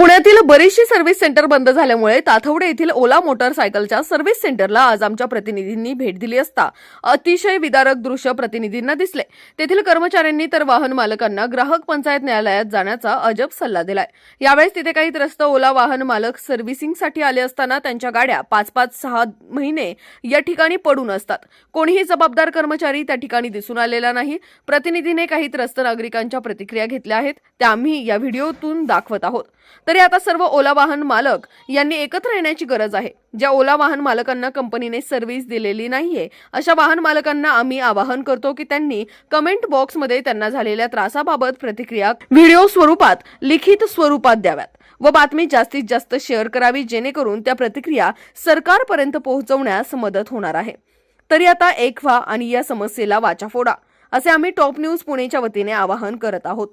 पुण्यातील बरीचशी service centre बंद झाल्यामुळे ताथवडे येथील ओला मोटरसायकलच्या सर्व्हिस सेंटरला आज आमच्या प्रतिनिधींनी भेट दिली असता अतिशय विदारक दृश्य प्रतिनिधींना दिसले. तेथील कर्मचाऱ्यांनी तर वाहन मालकांना ग्राहक पंचायत न्यायालयात जाण्याचा अजब सल्ला दिलाय. यावेळेस तिथे काही त्रस्त ओला वाहन मालक सर्व्हिसिंगसाठी आले असताना त्यांच्या गाड्या पाच पाच सहा महिने या ठिकाणी पडून असतात. कोणीही जबाबदार कर्मचारी त्या ठिकाणी दिसून आलेला नाही. प्रतिनिधीने काही त्रस्त नागरिकांच्या प्रतिक्रिया घेतल्या आहेत. त्या आम्ही या व्हिडिओतून दाखवत आहोत. तरी आता सर्व ओला वाहन मालक यांनी एकत्र येण्याची गरज आहे. ज्या ओला वाहन मालकांना कंपनीने सर्व्हिस दिलेली नाहीये अशा वाहन मालकांना आम्ही आवाहन करतो की त्यांनी कमेंट बॉक्समध्ये त्यांना झालेल्या त्रासाबाबत प्रतिक्रिया व्हिडिओ स्वरूपात लिखित स्वरूपात द्याव्यात व बातमी जास्तीत जास्त शेअर करावी जेणेकरून त्या प्रतिक्रिया सरकारपर्यंत पोहोचवण्यास मदत होणार आहे. तरी आता एक व्हा आणि या समस्येला वाचा फोडा असे आम्ही टॉप न्यूज पुणेच्या वतीने आवाहन करत आहोत.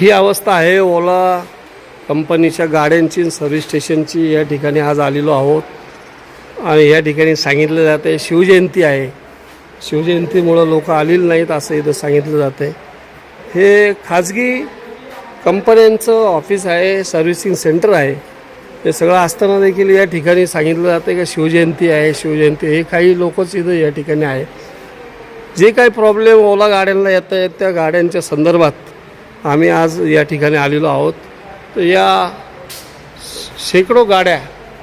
ही अवस्था आहे. ओला कंपनीच्या गाड्यांची सर्व्हिस स्टेशनची या ठिकाणी आज आलेलो आहोत. आणि या ठिकाणी सांगितलं जातं आहे शिवजयंती आहे. शिवजयंतीमुळं लोक आलेली नाहीत असं इथं सांगितलं जातं आहे हे खाजगी कंपन्यांचं ऑफिस आहे सर्व्हिसिंग सेंटर आहे. हे सगळं असताना देखील या ठिकाणी सांगितलं जातं का शिवजयंती आहे शिवजयंती हे काही लोकच इथं या ठिकाणी आहे जे काही प्रॉब्लेम ओला गाड्यांना येत आहेत त्या गाड्यांच्या संदर्भात आम्ही आज या ठिकाणी आलेलो आहोत. तर या शेकडो गाड्या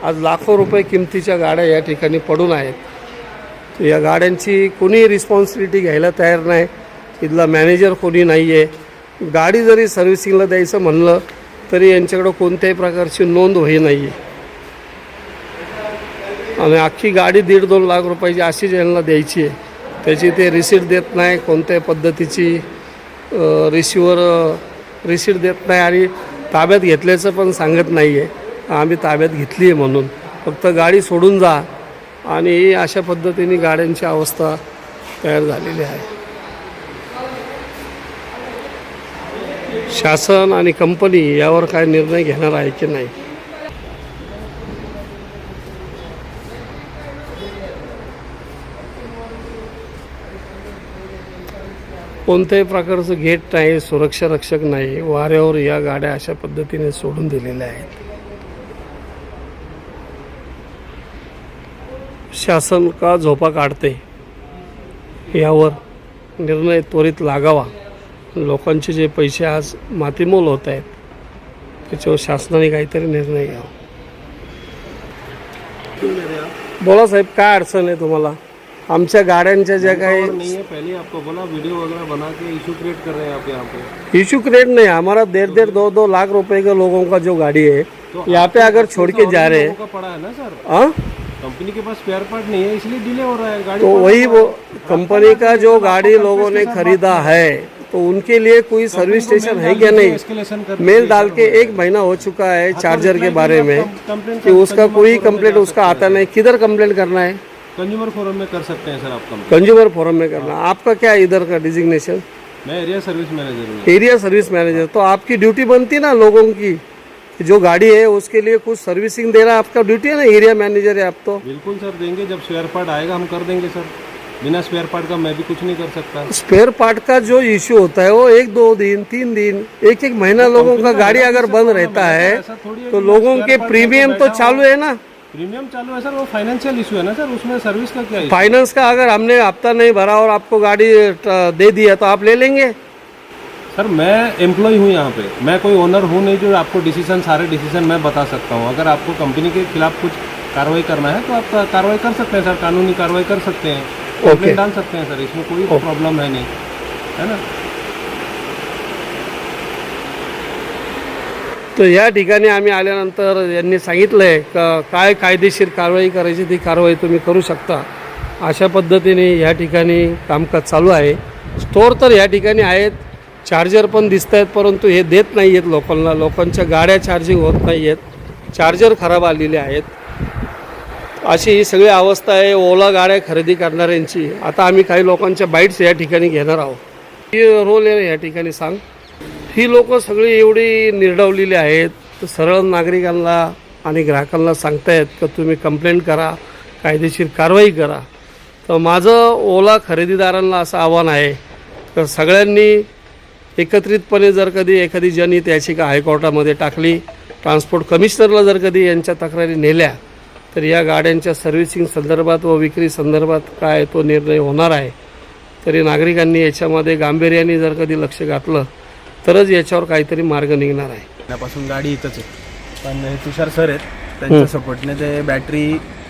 आज लाखो रुपये किमतीच्या गाड्या या ठिकाणी पडून आहेत. या गाड्यांची कोणीही रिस्पॉन्सिबिलिटी घ्यायला तयार नाही. इथला मॅनेजर कोणी नाही आहे गाडी जरी सर्व्हिसिंगला द्यायचं म्हणलं तरी यांच्याकडं कोणत्याही प्रकारची नोंद होई नाही आहे आणि अख्खी गाडी दीड दोन लाख रुपयाची अशीच यांना द्यायची आहे. त्याची ते रिसीट देत नाही कोणत्याही पद्धतीची. रिसिवर रिसीट देत नाही आणि ताब्यात घेतल्याचं पण सांगत नाही आहे आम्ही ताब्यात घेतली आहे म्हणून. फक्त गाडी सोडून जा आणि अशा पद्धतीने गाड्यांची अवस्था तयार झालेली आहे. शासन आणि कंपनी यावर काय निर्णय घेणार आहे की नाही? कोणत्याही प्रकारचं गेट नाही सुरक्षा रक्षक नाही. वाऱ्यावर या गाड्या अशा पद्धतीने सोडून दिलेल्या आहेत. शासन का झोपा काढते? यावर निर्णय त्वरित लागावा. लोकांचे जे पैसे आज मातीमोल होत आहेत त्याच्यावर शासनाने काहीतरी निर्णय घ्यावा. बोला साहेब काय अडचण आहे तुम्हाला? आमच्या गाड्यांच्या ज्या काही नहीं है पहले आपको बोला वीडियो वगैरह बना के इशू क्रिएट कर रहे हैं आप यहाँ पे. इशू क्रेड नहीं है, हमारा डेढ़ डेढ़ दो दो लाख रुपए के लोगों का जो गाड़ी है तो यहाँ पे अगर छोड़ के जा रहे हैं लोगों का पड़ा है ना सर? हाँ? कंपनी के पास स्पेयर पार्ट नहीं है इसलिए डिले हो रहा है गाड़ी तो वही वो कंपनी का जो गाड़ी लोगों ने खरीदा है तो उनके लिए कोई सर्विस स्टेशन है क्या नहीं? एस्केलेशन कर मेल डाल के एक महीना हो चुका है चार्जर के बारे में कंप्लेन कि उसका कोई कंप्लेंट उसका आता नहीं किधर कंप्लेंट करना है? कंज्यूमर फोरम में कर सकते हैं सर आप कंप्लेन कंज्यूमर फोरम में करना। आपका क्या इधर का डिजिग्नेशन मैं एरिया सर्विस मैनेजर हूँ। एरिया सर्विस मैनेजर तो आपकी ड्यूटी बनती ना लोगों की जो गाड़ी है उसके लिए कुछ सर्विसिंग देना आपका ड्यूटी है ना? एरिया मैनेजर है आप तो। बिल्कुल सर देंगे। जब स्पेयर पार्ट आएगा हम कर देंगे सर। बिना स्पेयर पार्ट का मैं भी कुछ नहीं कर सकता। स्पेयर पार्ट का जो इश्यू होता है वो एक दो दिन तीन दिन एक एक महीना तो लोगों का गाड़ी अगर बंद रहता है है तो लोगों के प्रीमियम तो चालू है ना? प्रीमियम चालू है सर वो फाइनेंशियल इशू है ना सर? उसमें सर्विस का क्या issue? फाइनेंस का अगर हमने हफ़्ता नहीं भरा और आपको गाड़ी ट- दे दिया तो आप ले लेंगे। सर मैं एम्प्लॉय हूँ यहाँ पे। मैं कोई ओनर हूँ नहीं जो आपको डिसीज़न सारे डिसीज़न मैं बता सकता हूँ। अगर आपको कंपनी के खिलाफ कुछ कार्रवाई करना है तो आप कार्रवाई कर सकते हैं सर। कानूनी कार्रवाई कर सकते हैं। कंप्लेंट डाल सकते हैं सर। इसमें कोई प्रॉब्लम है नहीं। है ना? तर या ठिकाणी आम्ही आल्यानंतर यांनी सांगितलं आहे का काय कायदेशीर कारवाई करायची ती कारवाई तुम्ही करू शकता. अशा पद्धतीने या ठिकाणी कामकाज चालू आहे. स्टोअर तर या ठिकाणी आहेत चार्जर पण दिसत आहेत परंतु हे देत नाही आहेत लोकांना. लोकांच्या गाड्या चार्जिंग होत नाही आहेत चार्जर खराब आलेले आहेत. अशी ही सगळी अवस्था आहे ओला गाड्या खरेदी करणाऱ्यांची. आता आम्ही काही लोकांच्या बाईट्स या ठिकाणी घेणार आहोत. रोल आहे या ठिकाणी सांग. ही लोक सगळी एवढी निर्डवलेली आहेत. तर सरळ नागरिकांना आणि ग्राहकांना सांगतायत का तुम्ही कंप्लेंट करा कायदेशीर कारवाई करा. तर माझं ओला खरेदीदारांना असं आव्हान आहे. तर सगळ्यांनी एकत्रितपणे जर कधी एखादी जनहित याचिका हायकोर्टामध्ये टाकली ट्रान्सपोर्ट कमिशनरला जर कधी यांच्या तक्रारी नेल्या तर या गाड्यांच्या सर्व्हिसिंग संदर्भात व विक्री संदर्भात काय तो निर्णय होणार आहे. तरी नागरिकांनी याच्यामध्ये गांभीर्याने जर कधी लक्ष घातलं तरच याच्यावर काहीतरी मार्ग निघणार आहे. महिन्यापासून गाडी इथंच आहे. पण हे तुषार सर आहेत त्यांच्या सपोर्टने ते बॅटरी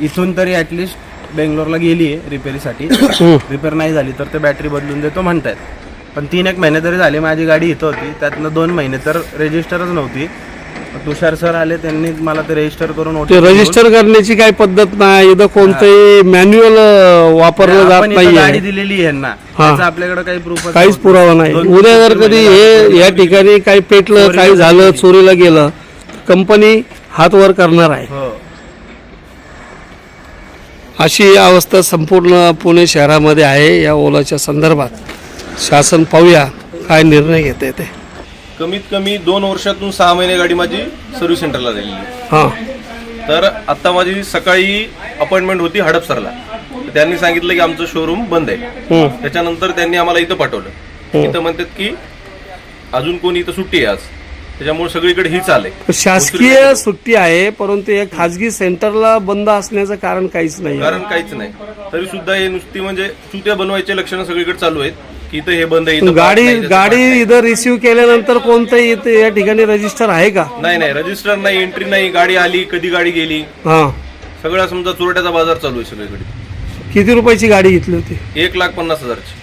इथून तरी ॲटलिस्ट बेंगलोरला गेली आहे रिपेरीसाठी रिपेअर नाही झाली तर ते बॅटरी बदलून देतो म्हणतायत. पण तीन एक महिने तरी झाले माझी गाडी इथं होती. त्यातनं दोन महिने तर रेजिस्टरच नव्हती. तुषार सर आले त्यांनी मला ते रेजिस्टर करून ते रजिस्टर करण्याची काही पद्धत नाही इथं कोणतंही मॅन्युअल वापरलं जात नाही गाडी दिलेली आहे त्याचा आपल्याकडे काही प्रूफ काहीच पुरावा नाही. उद्या जर कधी हे या ठिकाणी काही पेटलं काही झालं चोरीला गेलं कंपनी हात वर करणार आहे. हो. अशी अवस्था संपूर्ण पुणे शहरामध्ये आहे. या ओलाच्या संदर्भात शासन पाहूया काय निर्णय घेते ते. कमीत कमी दोन वर्षातून सहा महिने गाडी माझी सर्व्हिस सेंटरला हां. तर आता माझी सकाळी अपॉइंटमेंट होती हडपसरला. तर त्यांनी सांगितलं की आमचं शोरूम बंद आहे. हं. त्याच्यानंतर त्यांनी आम्हाला इथं पाठवलं. इथं म्हणतात की अजून कोणी इथं सुट्टी आहे आज. त्याच्यामुळे सगळीकडे ही चाल आहे शासकीय सुट्टी आहे परंतु या खाजगी सेंटरला बंद असण्याचं कारण काहीच नाही कारण काहीच नाही. तरी सुद्धा हे नुसती म्हणजे चुत्या बनवायचे लक्षणं सगळीकडे चालू आहेत. इथं हे बंद आहे इथं गाडी पार्ट नाही, त्याचं गाडी. इथं रिसिव्ह केल्यानंतर कोणतंही इथे या ठिकाणी रजिस्टर आहे का? नाही नाही रजिस्टर नाही एंट्री नाही गाडी आली कधी गाडी गेली? हां. सगळा समजा चोरट्याचा बाजार चालू आहे सगळीकडे. किती रुपयाची गाडी घेतली होती? एक लाख पन्नास हजारची.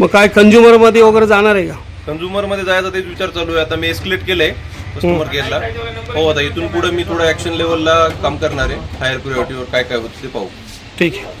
मग काय कंझ्युमरमध्ये वगैरे जाणार आहे का? कंझ्युमरमध्ये जायचा तेच विचार चालू आहे. आता मी एस्केलेट केलंय कस्टमर केअरला हो आता इथून पुढे मी थोडं ऍक्शन लेवलला काम करणार आहे. हायर प्रिओरिटीवर काय काय होतं ते पाहू. ठीक आहे.